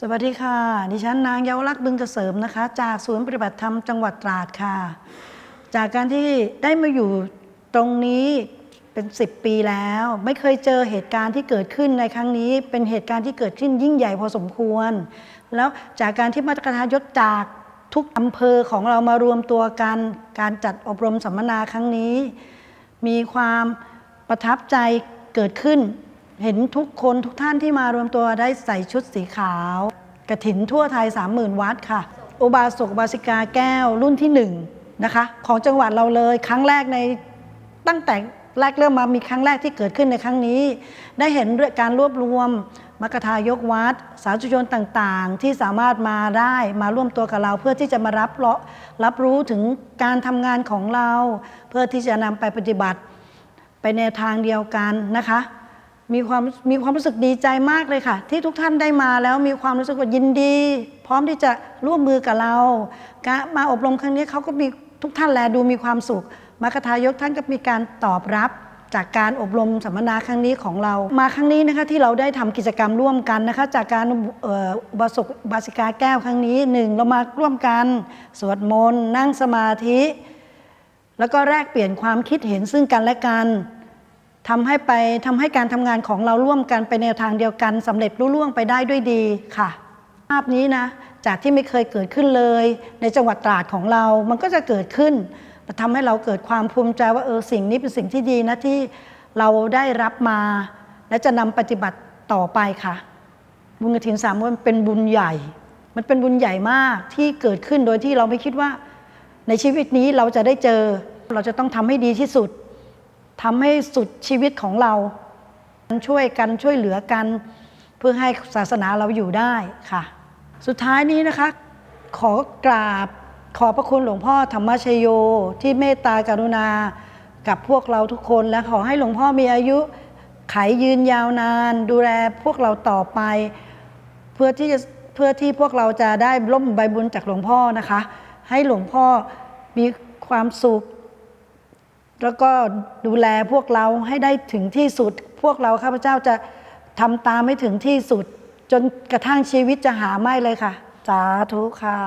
สวัสดีค่ะ ดิฉันนางเยาวลักษณ์บึงกเกษมนะคะ จากศูนย์ปฏิบัติธรรมจังหวัดตราดค่ะ จากการที่ได้มาอยู่ตรงนี้เป็น 10 ปีแล้ว ไม่เคยเจอเหตุการณ์ที่เกิดขึ้นในครั้งนี้ เป็นเหตุการณ์ที่เกิดขึ้นยิ่งใหญ่พอสมควร แล้วจากการที่มาตรการยศจากทุกอำเภอของเรามารวมตัวกันการจัดอบรมสัมมนาครั้งนี้ มีความประทับใจเกิดขึ้น เห็นทุกคนทุกท่านที่มารวมตัวได้ใส่ชุดสีขาวกระถินทั่วไทย 30,000 วัดค่ะ อุบาสกบาสิกาแก้วรุ่นที่หนึ่งนะคะ ของจังหวัดเราเลยครั้งแรกในตั้งแต่แรกเริ่มมามีครั้งแรกที่เกิดขึ้นในครั้งนี้ ได้เห็นเรื่องการรวบรวมมกทายกวัด สาธุชนต่างๆ ที่สามารถมาได้มาร่วมตัวกับเรา เพื่อที่จะมารับเลาะรับรู้ถึงการทำงานของเรา เพื่อที่จะนำไปปฏิบัติไปในทางเดียวกันนะคะ มีความมีความรู้สึกดีใจมากเลยค่ะ ที่ทุกท่านได้มาแล้วมีความรู้สึกว่ายินดี พร้อมที่จะร่วมมือกับเราการมาอบรมครั้งนี้เขาก็มีทุกท่านแลดูมีความสุขมากทายกท่านก็มีการตอบรับจากการอบรมสัมมนาครั้งนี้ของเรา มาครั้งนี้นะคะที่เราได้ทำกิจกรรมร่วมกันนะคะ จากการบาสกบาสิกาแก้วครั้งนี้หนึ่งเรามาร่วมกัน สวดมนต์นั่งสมาธิ แล้วก็แลกเปลี่ยนความคิดเห็นซึ่งกันและกัน ทำให้ไปทำให้การทำงานของเราร่วมกันไปในแนวทางเดียวกันสำเร็จรุ่ล่วงไปได้ด้วยดีค่ะ ภาพนี้นะจากที่ไม่เคยเกิดขึ้นเลย ในจังหวัดตราดของเรา มันก็จะเกิดขึ้นทำให้เราเกิดความภูมิใจว่าเออสิ่งนี้เป็นสิ่งที่ดีนะที่เราได้รับมา และจะนำปฏิบัติต่อไปค่ะ บุญกฐินสามวันเป็นบุญใหญ่ มันเป็นบุญใหญ่มากที่เกิดขึ้นโดยที่เราไม่คิดว่า ในชีวิตนี้เราจะได้เจอ เราจะต้องทำให้ดีที่สุด ทำให้สุดชีวิตของเรา ช่วยกันช่วยเหลือกัน เพื่อให้ศาสนาเราอยู่ได้ค่ะ สุดท้ายนี้นะคะ ขอกราบขอพระคุณหลวงพ่อธรรมชโย ที่เมตตากรุณากับพวกเราทุกคนและขอให้หลวงพ่อมีอายุไขยืนยาวนาน ดูแลพวกเราต่อไป เพื่อที่จะเพื่อที่พวกเราจะได้ร่มใบบุญจากหลวงพ่อนะคะ ให้หลวงพ่อมีความสุข แล้วก็ดูแลพวกเราให้ได้ถึงที่สุด พวกเราข้าพเจ้าจะทำตามให้ถึงที่สุด จนกระทั่งชีวิตจะหาไม่เลยค่ะ สาธุค่ะ